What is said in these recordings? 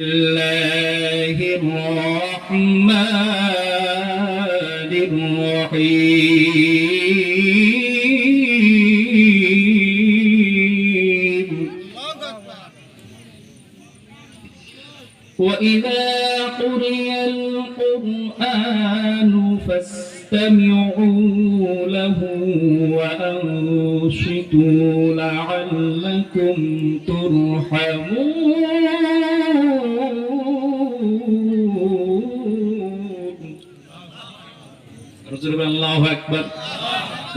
الله الرحمن الرحيم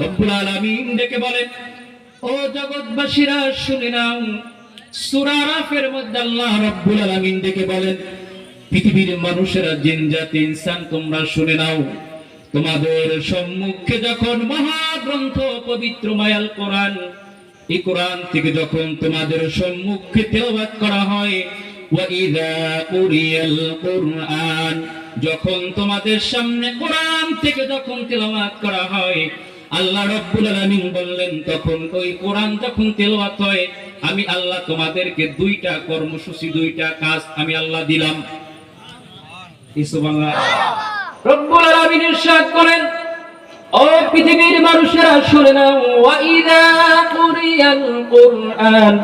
রব্বুল আলামিন বলেন ও জগৎবাসীরা, শুনে নাও। সূরা আরাফের মধ্যে আল্লাহ রব্বুল আলামিন বলেন পৃথিবীর মানুষেরা, জিন, জাতি, ইনসান, তোমরা শুনে নাও। তোমাদের সম্মুখে যখন মহাগ্রন্থ পবিত্র মায়াল কোরআন, এই কোরআন থেকে যখন তোমাদের সম্মুখে তেলাওয়াত করা হয় যখন তোমাদের সামনে কোরআন থেকে যখন তেলাওয়াত করা হয় আল্লাহ রব্বুল আলামিন বললেন তখন ওই কোরআন যখন তেলাওয়াত হয় আমি আল্লাহ তোমাদেরকে দুইটা কর্মসূচি দুইটা কাজ আমি আল্লাহ দিলাম। সুবহানাল্লাহ। রব্বুল আলামিন ইরশাদ করেন ও পৃথিবীর মানুষেরা শুনে নাও ওয়াইদা কুরিয়াল কুরআন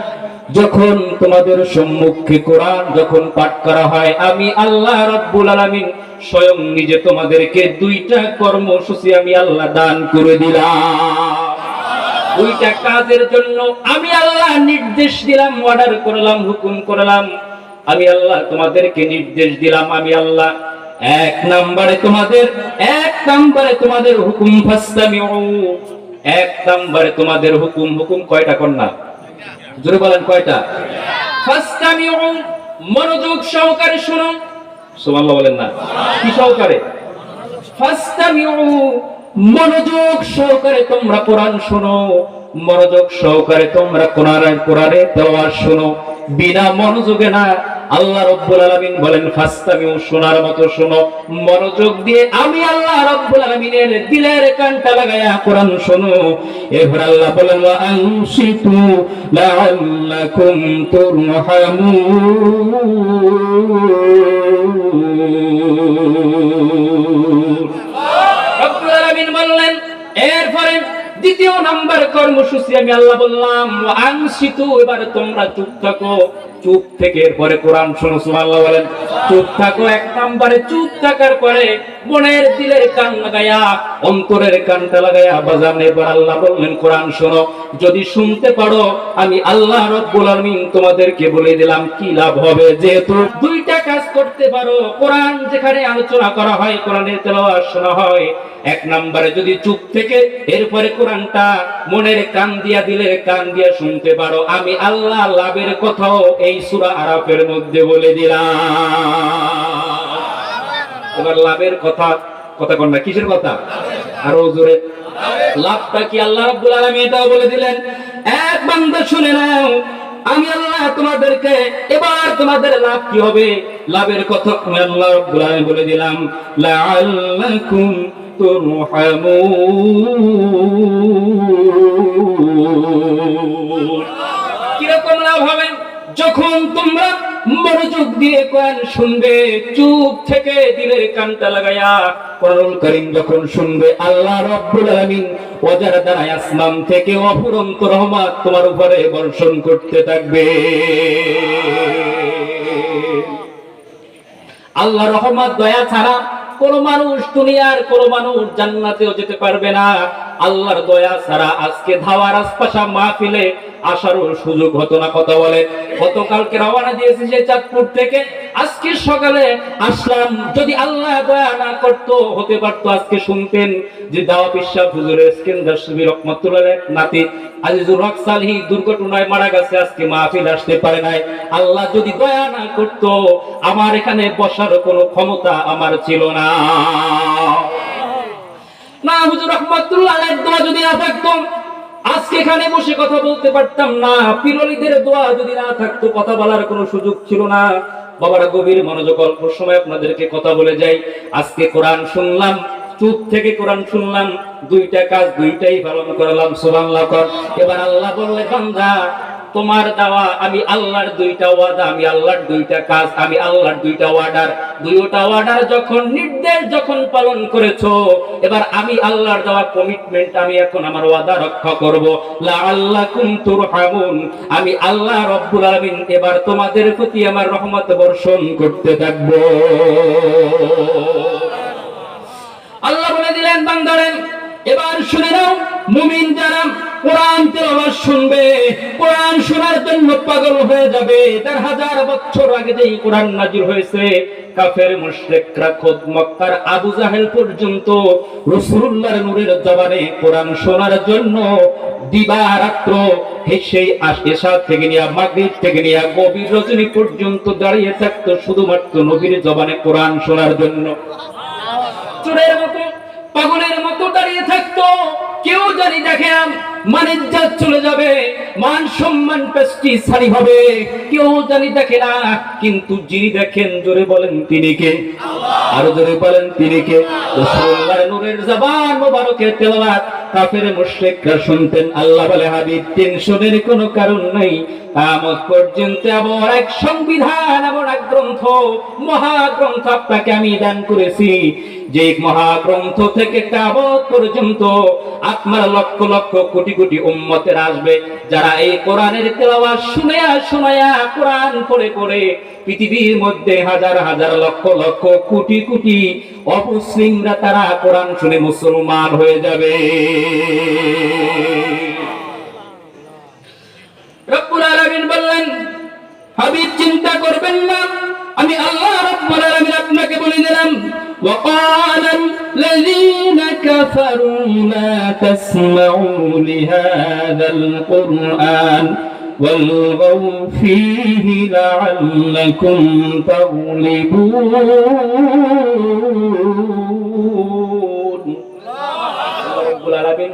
যখন তোমাদের সম্মুখে কোরআন যখন পাঠ করা হয়, আমি আল্লাহ রাব্বুল আলামিন স্বয়ং নিজে তোমাদেরকে দুইটা কর্মসূচি আমি আল্লাহ দান করে দিলাম। দুইটা কাজের জন্য আমি আল্লাহ নির্দেশ দিলাম অর্ডার করলাম, হুকুম করলাম। আমি আল্লাহ তোমাদেরকে নির্দেশ দিলাম, আমি আল্লাহ এক নম্বরে তোমাদের, এক নম্বরে তোমাদের হুকুম ফাস্তামিউ। এক নম্বরে তোমাদের হুকুম হুকুম কয়টা কন্যা? জোরে বলেন কয়টা? ফাস্তামিউ মনোযোগ সহকারে শুনুন। সুবহানাল্লাহ বলেন না। কি সহকারে? ফাস্তামিউ মনোযোগ সহকারে তোমরা কোরআন শোনো। মনোযোগ সহকারে তোমরা কোরআন কোরআনে তেলাওয়াত শোনো। বিনা মনোযোগে না আল্লাহ রব্বুল আলামিন বলেন, ফাস্তামিউ, শোনার মতো শোনো। মনোযোগ দিয়ে আমি আল্লাহ রব্বুল আলামিনের দিলের কানটা লাগায়া কোরআন শোনো। এরপর আল্লাহ বলেন ওয়া আনসিতু লাআল্লাকুম তুরহামুন। বললেন, এরপরে দ্বিতীয় নাম্বার কর্মসূচি আমি আল্লাহ বললাম আংশিতু এবারে তোমরা চুপ থাকো। চুপ থেকে এরপরে কোরআন শোনো, সুবহানাল্লাহ বলেন, চুপ থাকো, এক নম্বরে চুপ থাকার পরে মনের দিলের কান লাগায়া, অন্তরের কানটা লাগায়া বাজান এবার আল্লাহ বললেন, কোরআন শোনো, যদি শুনতে পারো, আমি আল্লাহ রব্বুল আলামিন তোমাদেরকে বলে দিলাম, কি লাভ হবে? যেহেতু দুইটা কাজ করতে পারো। কোরআন যেখানে আলোচনা করা হয়, কোরআনের তেলাওয়াত শোনা হয়। এক নম্বরে যদি চুপ থেকে, এরপরে কোরআনটা মনের কান দিয়া, দিলের কান দিয়া শুনতে পারো। আমি আল্লাহ লাভের কথাও এই সূরা আরাফের মধ্যে বলে দিলাম। এবার লাভের কথা কথা কন না, কিসের কথা? আরও জোরে। লাভটা কি আল্লাহ রাব্বুল আলামিন এটাও বলে দিলেন। এক বান্দা শুনে নাও আমি আল্লাহ তোমাদেরকে, এবার তোমাদের লাভ কি হবে? লাভের কথা আল্লাহ গুলাই বলে দিলাম, লাআল্লাকুম তুরহামুন। কীরকম লাভ হবে? যখন তোমরা মনোযোগ দিয়ে কোরআন শুনবে, চুপ থেকে দিলের কানটা লাগায়া কোরআন করিম যখন শুনবে, আল্লাহ রাব্বুল আলামিন ওজার দ্বারা আসমান থেকে অফুরন্ত রহমত তোমার উপরে বর্ষণ করতে থাকবে। আল্লাহ রহমত, দয়া ছাড়া কোন মানুষ দুনিয়ার কোন মানুষ জান্নাতেও যেতে পারবে না। আল্লাহর দয়া ছাড়া আজকে ধাওয়ার আশপাশা মাহফিলে আসারও সুযোগ হতো না, কথা বলে। গতকালকে রওনা দিয়েছে যে চাঁদপুর থেকে। আজকে সকালে আসলাম, যদি আল্লাহ দয়া না করতো, হতে পারতো আজকে শুনতেন যে দাওয়া পিসা হুজুরের স্কেন্দার সুবি রহমতুল্লাহ নাতি। আজকে আল্লাহ যদি দয়া না করতো, আমার এখানে বসার ক্ষমতা আমার ছিল না। যদি না আজকে এখানে বসে কথা বলতে পারতাম না। পিরলিদের দোয়া যদি না থাকতো, কথা বলার কোনো সুযোগ ছিল না। বাবারা গভীর মনোযোগ অল্প সময় আপনাদেরকে কথা বলে যাই। আজকে কোরআন শুনলাম চুপ থেকে কোরআন শুনলাম, দুইটা কাজ দুইটাই পালন করলাম, সুবহানাল্লাহ এবার আল্লাহ বললে, বান্দা, তোমার দেওয়া আমি আল্লাহর দুইটা ওয়াদা, আমি আল্লাহর দুইটা কাজ, আমি আল্লাহর দুইটা অর্ডার দুইটা অর্ডার যখন নির্দেশ যখন পালন করেছ, এবার আমি আল্লাহর দেওয়া কমিটমেন্ট আমি এখন আমার ওয়াদা রক্ষা করব। লা আল্লাকুম তুরহামুন। আমি আল্লাহ রব্বুল আলামিন এবার তোমাদের প্রতি আমার রহমত বর্ষণ করতে থাকব। আল্লাহ বলে দিলেন, বান্দারেন, এবার শুনে নাও, মুমিন যারা কোরআন তেলাওয়াত শুনবে, কোরআন শোনার জন্য পাগল হয়ে যাবে। তার হাজার বছর আগে যেই কোরআন নাজির হয়েছে, কাফের মুশরিকরা খোদ মক্কার আবু জাহেল পর্যন্ত রাসূলুল্লাহর নূরের জবানে কোরআন শোনার জন্য দিবা রাত্র সেই এশা থেকে নিয়ে, মাগরিব থেকে নিয়ে, গভীর রজনী পর্যন্ত দাঁড়িয়ে থাকতো শুধুমাত্র নবীর জবানে কোরআন শোনার জন্য। চোরের মতো, পাগলের মতো দাঁড়িয়ে থাকতো। কেউ জানি দেখেন চলে যাবে, মান সম্মান পেস্টি সারি হবে। কেউ জানি দেখে না, কিন্তু যিনি দেখেন, জোরে বলেন তিনি কে? আরও জোরে বলেন তিনি কে? নূরের জবান তেলাওয়াত। কাফের মুশরিকরা শুনতেন, আল্লাহ বলে, হাবিব, টেনশনের কোনো কারণ নাই। কামত পর্যন্ত এক সংবিধান এক গ্রন্থ, মহাগ্রন্থ আপনাকে আমি দান করেছি। যে মহাগ্রন্থ থেকে পর্যন্ত আপনার লক্ষ লক্ষ কোটি কোটি উম্মতের আসবে, যারা এই কোরআনের তেলাওয়াত শুনেয়া শুনায়া কোরআন পড়ে পড়ে পৃথিবীর মধ্যে হাজার হাজার লক্ষ লক্ষ কোটি কোটি অমুসলিমরা তারা কোরআন শুনে মুসলমান হয়ে যাবে। রব্বুল আলামিন বললেন হাবিব চিন্তা করবেন না আমি আল্লাহ রব্বুল আলামিন আপনাকে বলে দিলাম وقال الذين كفروا لا تسمعوا لهذا القرآن والغوا فيه لعلكم تغلبون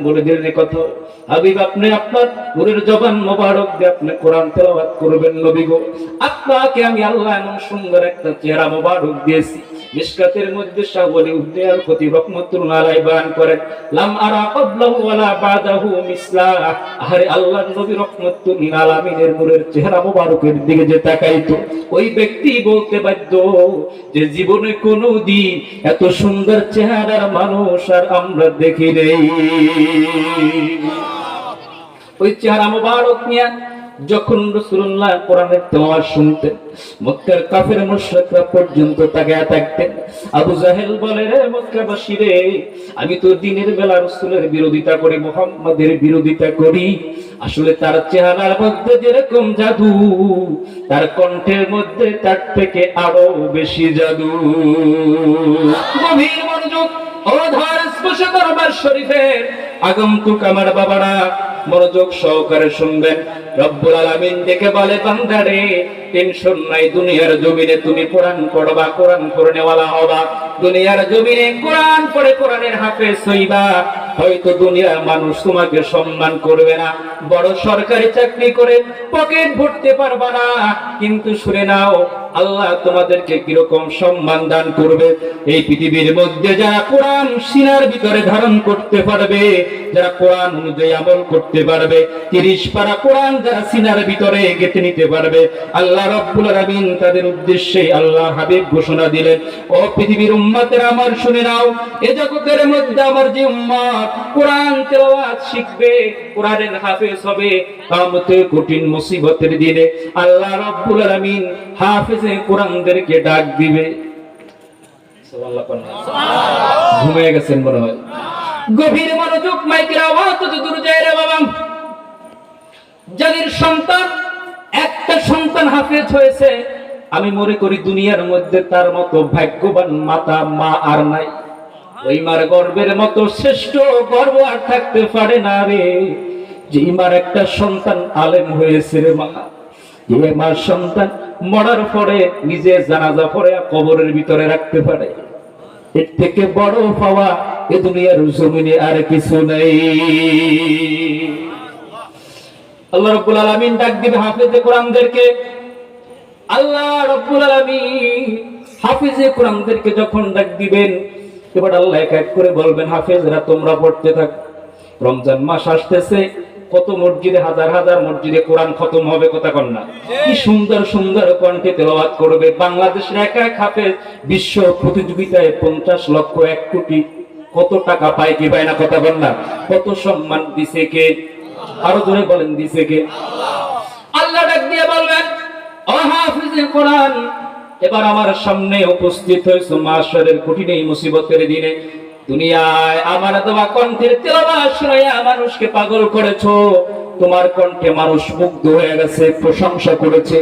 বলে দিলেন হাবিব, আপনি আপনার জবান আপনি কোরআন করবেন নবী গো। আপনাকে আমি আল্লাহ এমন সুন্দর একটা চেহারা মোবারক দিয়েছি। মিশকাতের মধ্যে শাহওয়ালি উদ্দিয়াল খতিব রহমাতুল্লাহ আলাইহি বয়ান করেন, লাম আরা ক্বাবলাহু ওয়ালা বাদাহু মিসলা। আরে আল্লাহর নবী রহমাতুল্লিল আলামিনের নূরের চেহারা মোবারকের দিকে যে তাকাইতো, ওই ব্যক্তি বলতে বাধ্য যে জীবনে কোনো দিন এত সুন্দর চেহারার মানুষ আর আমরা দেখি নেই। ওই চেহারা মোবারক নিয়ে যখন রসুল্লাহ কোরআনের তেলাওয়াত শুনতেন, মক্কার কাফের মুশরিকরা পর্যন্ত তাকে থাকতেন। আবু জাহেল বলে, রে মক্কাবাসী রে, আমি তো দিনের বেলা রসুলের বিরোধিতা করি, মুহাম্মাদের বিরোধিতা করি। আসলে তার চেহারার মধ্যে যেরকম জাদু, তার কণ্ঠের মধ্যে তার থেকে আরও বেশি জাদু। গভীর মনোযোগ, অধার স্পর্শ দরবার শরীফের আগন্তুক আমার বাবারা মনোযোগ সহকারে শুনবেন। রব্বুল আলামিন দেখে বলে বান্দারে টেনশন নাই দুনিয়ার জমিনে তুমি কোরআন পড়বা, কোরআন পড়ে নেওয়ালা হবা। দুনিয়ার জমিনে কোরআন পড়ে কোরআনের হাফেজ হইবা। হয়তো দুনিয়ার মানুষ তোমাকে সম্মান করবে না। বড় সরকারি চাকরি করে পকেট ভরতে পারবা না। কিন্তু শুনে নাও আল্লাহ তোমাদেরকে কীরকম সম্মান দান করবে? এই পৃথিবীর মধ্যে যারা কোরআন সিনার ভিতরে ধারণ করতে পারবে, যারা কোরআন অনুযায়ী আমল করতে পারবে, তিরিশ পারা কোরআন যারা সিনার ভিতরে গেঁথে নিতে পারবে, আল্লাহ রব্বুল আলামিন তাদের উদ্দেশ্যে আল্লাহ হাবিব ঘোষণা দিলেন, ও পৃথিবীর উম্মতের আমার শুনে নাও, এ জগতের মধ্যে আমার যে উম্মত কোরআন তেলাওয়াত শিখবে, কোরআনের হাফেজ হবে কামতে কঠিন মুসিবতের দিনে আল্লাহ রব্বুল আলামিন হাফেজে কোরআনদেরকে ডাক দিবে? ঘুমিয়ে গেছেন মনে হয়। গভীর মনোযোগ, মাইকের আওয়াজ দূর যায় রে বাবা। যাদের সন্তান, একটা সন্তান হাফেজ হয়েছে, আমি মনে করি দুনিয়ার মধ্যে তার মতো ভাগ্যবান মাতা, মা আর নাই। ওই মার গর্বের মতো শ্রেষ্ঠ গর্ব আর থাকতে পারে না রে। যে মার একটা সন্তান আলেম হয়েছে রে মা। যে মার সন্তান মরার পরে নিজে জানাজা পরে কবরের ভিতরে রাখতে পারে। এর থেকে বড় পাওয়া এ দুনিয়ার জমিনে আর কিছু নেই। আল্লাহ রব্বুল আলামিন ডাক দিবে হাফেজে কোরআনদেরকে। আল্লাহ রব্বুল আলামিন হাফেজে কোরআনদেরকে যখন ডাক দিবেন, এবার আল্লাহ এক এক করে বলবেন, হাফেজরা, তোমরা পড়তে থাক। রমজান মাস আসতেছে কত মসজিদে, হাজার হাজার মসজিদে কোরআন খতম হবে কথা কন না। কি সুন্দর সুন্দর কণ্ঠে তেলাওয়াত করবে। বাংলাদেশের একা এক হাফেজ বিশ্ব প্রতিযোগিতায় পঞ্চাশ লক্ষ এক কোটি কত টাকা পায় কি পায় না কথা বল না? কত সম্মান দিছে কে? আরও জোরে বলেন, দিছে কে? আল্লাহ ডাক দিয়ে বলবেন, ও হাফিজে কোরআন, এবার আমার সামনে উপস্থিত হয়েছে মাশারের কঠিন এই মুসিবতের দিনে। দুনিয়ায় আমার দেওয়া কণ্ঠের তেলাওয়াত শুনাইয়া মানুষকে পাগল করেছ। তোমার কণ্ঠে মানুষ মুগ্ধ হয়ে গেছে, প্রশংসা করেছে।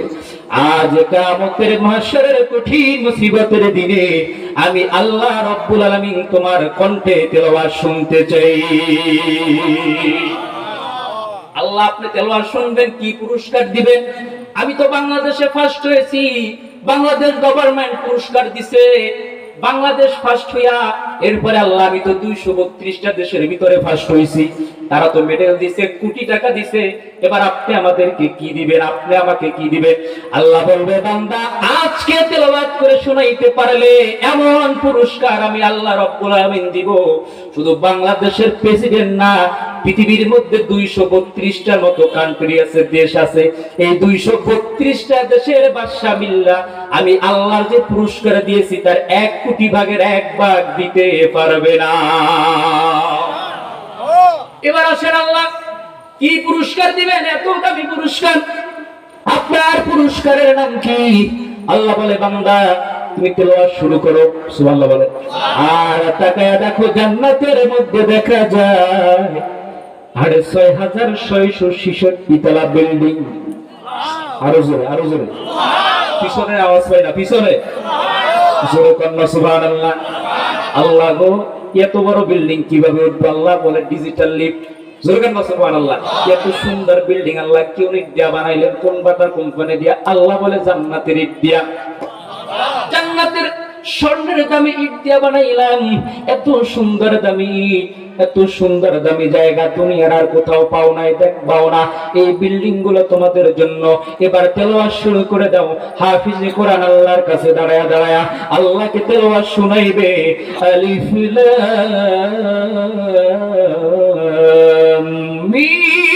আজ কামতের মাশারের কঠিন মুসিবতের দিনে আমি আল্লাহ রব্বুল আলামিন তোমার কণ্ঠে তেলাওয়াত শুনতে চাই। আল্লাহ, আপনি তেলোয়ার শুনবেন, কি পুরস্কার দিবেন? আমি তো বাংলাদেশে ফার্স্ট হয়েছি। বাংলাদেশ গভর্নমেন্ট পুরস্কার দিছে। বাংলাদেশ ফার্স্ট হইয়া এরপরে আল্লাহ, আমি তো দুইশো বত্রিশটা দেশের ভিতরে ফার্স্ট হয়েছি। তারা তো মেডেল দিছে, কোটি টাকা দিছে। এবার আপনি আমাদেরকে কি দিবেন? আপনি আমাকে কি দিবেন? আল্লাহ বলবে, বান্দা, আজকে তেলাওয়াত করে শোনাইতে পারলে এমন পুরস্কার আমি আল্লাহ রব্বুল আলামিন দিব। শুধু বাংলাদেশের প্রেসিডেন্ট না, পৃথিবীর মধ্যে দুইশো বত্রিশটার মতো কান্ট্রি আছে, দেশ আছে। এই দুইশো বত্রিশটা দেশের বাদশা মিল্লা, আমি আল্লাহর যে পুরস্কার দিয়েছি, তার এক কোটি ভাগের এক ভাগ দিতে পারবে না। এবার আসেন আল্লাহ, কি পুরস্কার দিবেন? এত দামি পুরস্কার। আপনার পুরস্কারের নাম কি? আল্লাহ বলে, বান্দা, তুমি তেলাওয়াত শুরু করো। সুবহানাল্লাহ বলে আর তাকায়া দেখো, জান্নাতের মধ্যে দেখা যায় সাড়ে ছয় হাজার ছয়শো ছিষট্টি তলা বিল্ডিং। আরও জোরে আরও জোরে। পিছনের আওয়াজ পাই না, পিছনে। জোরে কন্যা সুবাহ আল্লাহ গো, এত বড় বিল্ডিং কীভাবে উঠবে আল্লাহ বলে ডিজিটাল লিফট সুন্দর বিল্ডিং আল্লাহ, কেউ দিয়া আল্লাহ বলে দিয়া। দিয়া বানাইলাম, এত সুন্দর দামি এত সুন্দর দামি জায়গা তুমি আর কোথাও পাও নাই, দেখবাও না। এই বিল্ডিংগুলো তোমাদের জন্য। এবার তেলোয়ার শুরু করে দাও। হাফিজে কোরআন আল্লাহর কাছে দাঁড়ায়া দাঁড়ায়া আল্লাহকে তেলোয়ার শুনাইবে। আলিফ লাম মিম।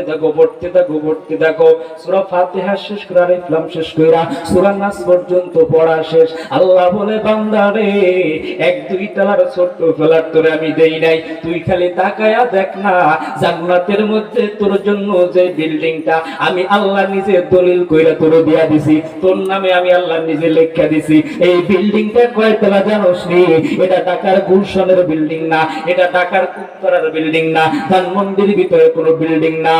পড়তে থাকো পড়তে থাকো পড়তে থাকো। সূরা ফাতিহা শেষ করে আর ইসলাম শেষ কইরা সূরা নাস পর্যন্ত পড়া শেষ। আল্লাহ বলে, বান্দা রে, এক, দুই তলার ছোট্ট ফেলার তোরে আমি দেই নাই। তুই খালি তাকায়া দেখ না, জান্নাতের মধ্যে তোর জন্য যে বিল্ডিংটা আমি আল্লাহ নিজে দলিল কইরা তোর দিয়া দিছি। তোর নামে আমি আল্লাহ নিজে লেখা দিছি। এই বিল্ডিংটা কয় তলা জানোস নি এটা ঢাকার গুলশনের বিল্ডিং না, এটা ঢাকার উত্তরার বিল্ডিং না, ধানমন্ডির ভিতরে কোনো বিল্ডিং না।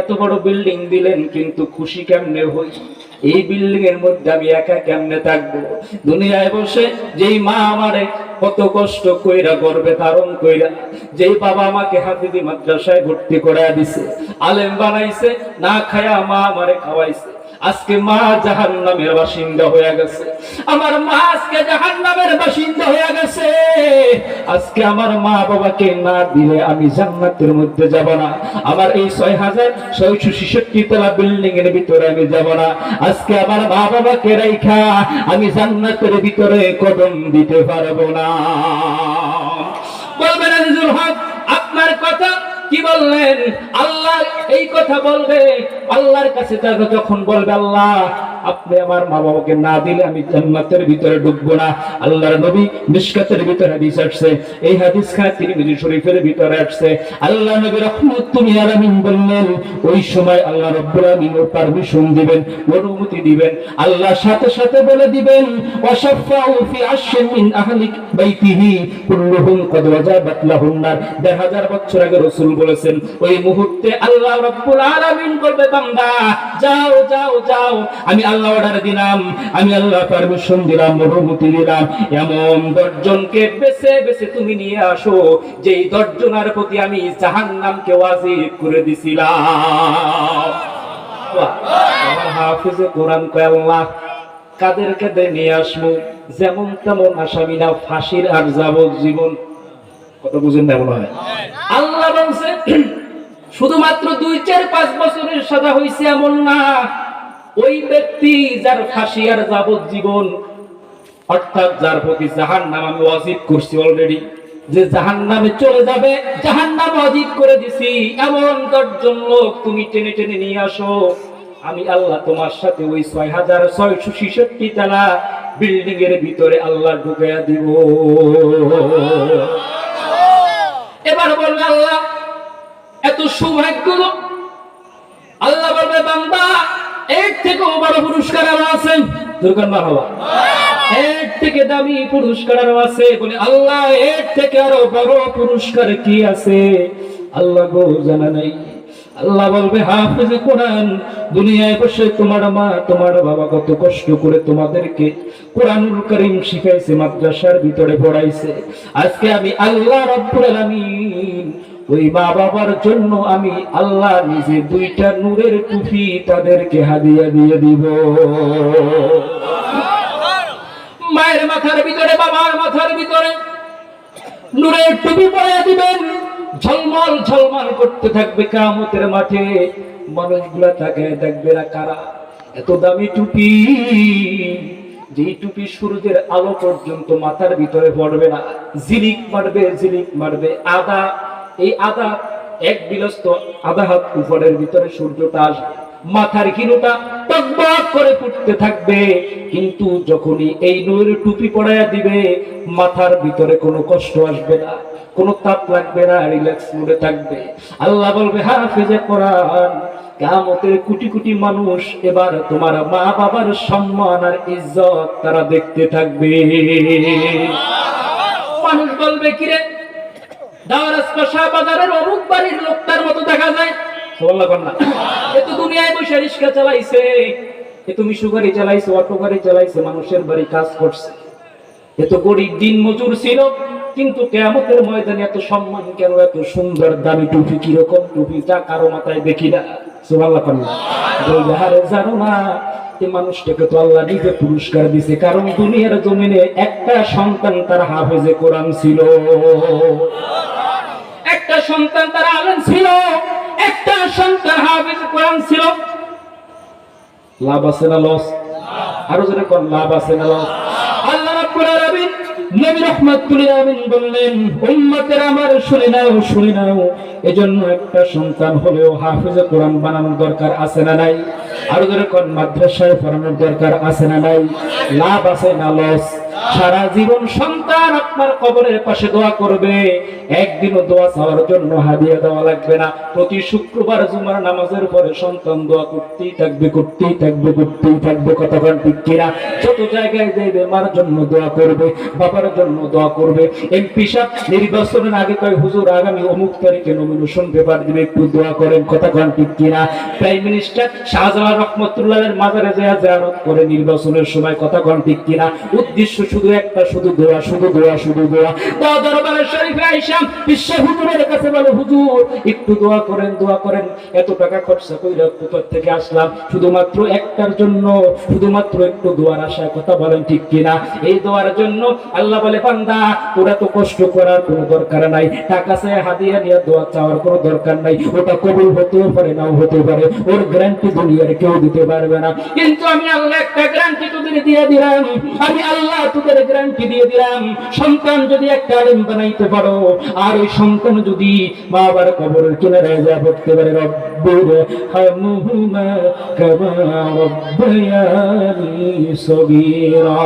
এত বড় বিল্ডিং দিলেন, কিন্তু খুশি কেমনে হই? এই বিল্ডিং এর মধ্যে আমি একা কেমনে থাকব? দুনিয়ায় বসে যেই মা আমারে কত কষ্ট কইরা, গর্বে ধারণ কইরা, যেই বাবা আমাকে হাফিজি মাদ্রাসায় ভর্তি করায় দিছে, আলেম বানাইছে, না খায়া মা আমারে খাওয়াইছে আজকে মা জাহান নামের বাসিন্দা হয়ে গেছে। আমার মা আজকে জাহান নামের বাসিন্দা হয়ে গেছে। আজকে আমার মা বাবাকে না দিলে আমি জান্নাতের মধ্যে যাব না। আমার এই ছয় হাজার ছয়শো ছেষট্টি তলা বিল্ডিং এর ভিতরে আমি যাব না। আজকে আমার মা বাবাকে রেখা আমি জান্নাতের ভিতরে কদম দিতে পারব না। বলবেন হক, আপনার কথা কি বললেন? আল্লাহ এই কথা বলবে। আল্লাহর কাছে যাবে যখন বলবে, আল্লাহ, আপনি আমার মা বাবাকে না দিলে আমি জান্নাতের ভিতরে ঢুকবো না। আল্লাহর নবী মিশকাতের ভিতরে হাদিস আসছে। এই হাদিস খায় তিরমিজি শরীফের ভিতরে আসছে। আল্লাহ নবী রহমতুল্লাহ আলামিন বললেন, ওই সময় আল্লাহ রাব্বুল আলামিন ওর পারমিশন দিবেন, অনুমতি দিবেন। আল্লাহ সাথে সাথে বলে দিবেন, ওয়াশাফাউ ফি আশরিন মিন আহলি বাইতিহি, কুল্লুহুম কদ ওয়াজাবাত লাহুন নার। দেড় হাজার বছর আগে রাসূল বলেছেন, ওই মুহূর্তে আল্লাহ রাব্বুল আলামিন বলবে, বান্দা, যাও যাও যাও। আমি আল্লাহ অর্ডার দিলাম, আমি আল্লাহ পারমিশন দিলাম, অনুমতি দিলাম এমন দশজনকে বেছে বেছে তুমি নিয়ে আসো, যেই দশজনের প্রতি আমি জাহান্নামকে ওয়াজিব করে দিছিলাম। আমার হাফিজে কোরআন কয়, আল্লাহ কাদের কাদের নিয়ে আসব যেমন তেমন আসামি না ফাঁসির আর যাবজ্জীবন কত বুঝেন না মনে হয়। আল্লাহ বলছে শুধুমাত্র দুই চার পাঁচ বছরের সাজা হয়েছে এমন না। ওই ব্যক্তি যার ফাঁসি আর যাবজ্জীবন অর্থাৎ যার প্রতি জাহান নাম আমি ওয়াজিব করছি অলরেডি যে জাহান নামে চলে যাবে জাহান নাম অজিব করে দিছি। এমন দশজন লোক তুমি টেনে টেনে নিয়ে আসো। আমি আল্লাহ তোমার সাথে ওই ছয় হাজার ছয়শো ছেষট্টি তালা বিল্ডিং এর ভিতরে আল্লাহ ঢুকাইয়া দিব। এবার বলবে আল্লাহ এত সৌভাগ্য। আল্লাহ বলবে বান্দা এর থেকেও বড় পুরস্কার আরও আছেন দুর্গান বাবা। এর থেকে দামি পুরস্কার আরও আছে। বলে আল্লাহ এর থেকে আরও বড় পুরস্কার কি আছে? আল্লাহ গো জানা নাই আল্লাহ বলবে, হাফিজ কোরআন, দুনিয়ায় বসে তোমার মা, তোমার বাবা কত কষ্ট করে তোমাদেরকে কোরআনুল করিম শিখাইছে, মাদ্রাসার ভিতরে পড়াইছে। আজকে আমি আল্লাহ রব্বুল আলামিন, ওই মা বাবার জন্য আমি আল্লাহ নিজে দুইটা নূরের টুপি তাদেরকে হাদিয়া দিয়ে দিব। মায়ের মাথার ভিতরে, বাবার মাথার ভিতরে নূরের টুপি পরে দিবেন। ঝলমল ঝলমল করতে থাকবে কামতের মাঠে। মানুষগুলা তাকে দেখবে না কারা? এত দামি টুপি। যে টুপি সূর্যের আলো পর্যন্ত মাথার ভিতরে পড়বে না। জিলিক মারবে জিলিক মারবে। আদা, এই আদা এক বিলস্ত আধা হাত উপরের ভিতরে সূর্যটা আসবে। মাথার কিলোটা টকবক করে ফুটতে থাকবে। কিন্তু যখনই এই নূরের টুপি পড়াইয়া দিবে, মাথার ভিতরে কোনো কষ্ট আসবে না, কোনো তাপ লাগবে না, রিল্যাক্স মোডে থাকবে। আল্লাহ বলবে, হাফেজে কোরআন কামতের কোটি কোটি মানুষ এবার তোমার মা বাবার সম্মান আর ইজ্জত তারা দেখতে থাকবে। মানুষ বলবে, কিরে দাওয়ারাস পাশা বাজারের অমুক বাড়ির লোকটার মতো দেখা যায় মানুষটাকে তো আল্লাহ পুরস্কার দিছে, কারণ দুনিয়ার জমিনে একটা সন্তান তার হাফেজে কোরআন ছিল। একটা সন্তান তার আলেম ছিল একটা সন্তান কোরআন ছিল। লাভ আছে না লস? আরও কোন, লাভ আছে না লস? আল্লাহ রাব্বুল আলামিন নবী আলামিন বললেন, উম্মতের আমার শুনে নাও শুনে নাও, এজন্য একটা সন্তান হলেও হাফেজে কোরআন বানানোর দরকার আছে না নাই? আরও যদি কোন, মাদ্রাসায় পড়ানোর দরকার আছে না নাই? লাভ আছে না লস? সারা জীবন সন্তান আপনার কবরের পাশে দোয়া করবে। একদিনও দোয়া চাওয়ার জন্য হাদিয়া দেওয়া লাগবে না। প্রতি শুক্রবার জুমার নামাজের পরে সন্তান দোয়া করতেই থাকবে করতেই থাকবে করতেই থাকবে, কতক্ষণ ঠিক যত জায়গায় যাইবে মার জন্য দোয়া করবে, বাবার জন্য দোয়া করবে। এমপি সাহেব, নির্বাচনের আগে কয়, হুজুর, আগামী অমুক তারিখে নমিনেশন পেপার দিবে, একটু দোয়া করেন, কতক্ষণ কিনা? প্রাইম মিনিস্টার শাহজালাল রহমতুল্লাহের মাজারে যায় জিয়ারত করে নির্বাচনের সময় কতক্ষণ ঠিক কিনা? উদ্দেশ্য শুধু একটা, শুধু দোয়া শুধু দোয়া শুধু দোয়া দোয়া দরবারের শরীফে আইসাম বিশ্ব হুজুরের কাছে বলে, হুজুর, একটু দোয়া করেন দোয়া করেন। এত টাকা খরচা কইরা কোথা থেকে আসলাম? শুধুমাত্র একটার জন্য, শুধুমাত্র একটু দোয়ার আশায় কথা বলেন ঠিক কিনা? এই দোয়ার জন্য আল্লাহ বলে, বান্দা তোরা তো কষ্ট করার কোনো দরকার নাই। টাকা চাই হাদিয়া নিয়ে দোয়া চাওয়ার কোনো দরকার নাই। ওটা কবুল হতেও পারে, নাও হতে পারে। ওর গ্যারান্টি দুনিয়ার কেউ দিতে পারবে না। কিন্তু আমি আল্লাহ একটা গ্যারান্টি তোদের দিয়ে দিলাম। আমি আল্লাহ তোদের গ্যারান্টি দিয়ে দিলাম। সন্তান যদি একটা আলেম বানাইতে পারো, আর ওই সন্তান যদি বাবার কবরের কিনারায় যা পড়তে পারে রব্বুর হামহুমা কামা রব্বায়ানি সগীরা।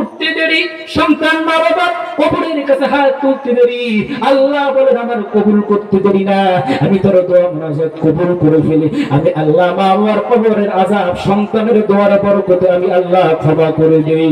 উঠতে দেরি, সন্তান মা বাবা কবরের কাছে হাত তুলতে দেরি। আল্লাহ বলেন, আমার কবুল করতে দেরি না। আমি তোর দোয়া মনাজাত কবুল করে ফেলি। আমি আল্লাহ মা বাবার কবরের আজাব সন্তানের দোয়ার বরকতে আমি আল্লাহ ক্ষমা করে দেই।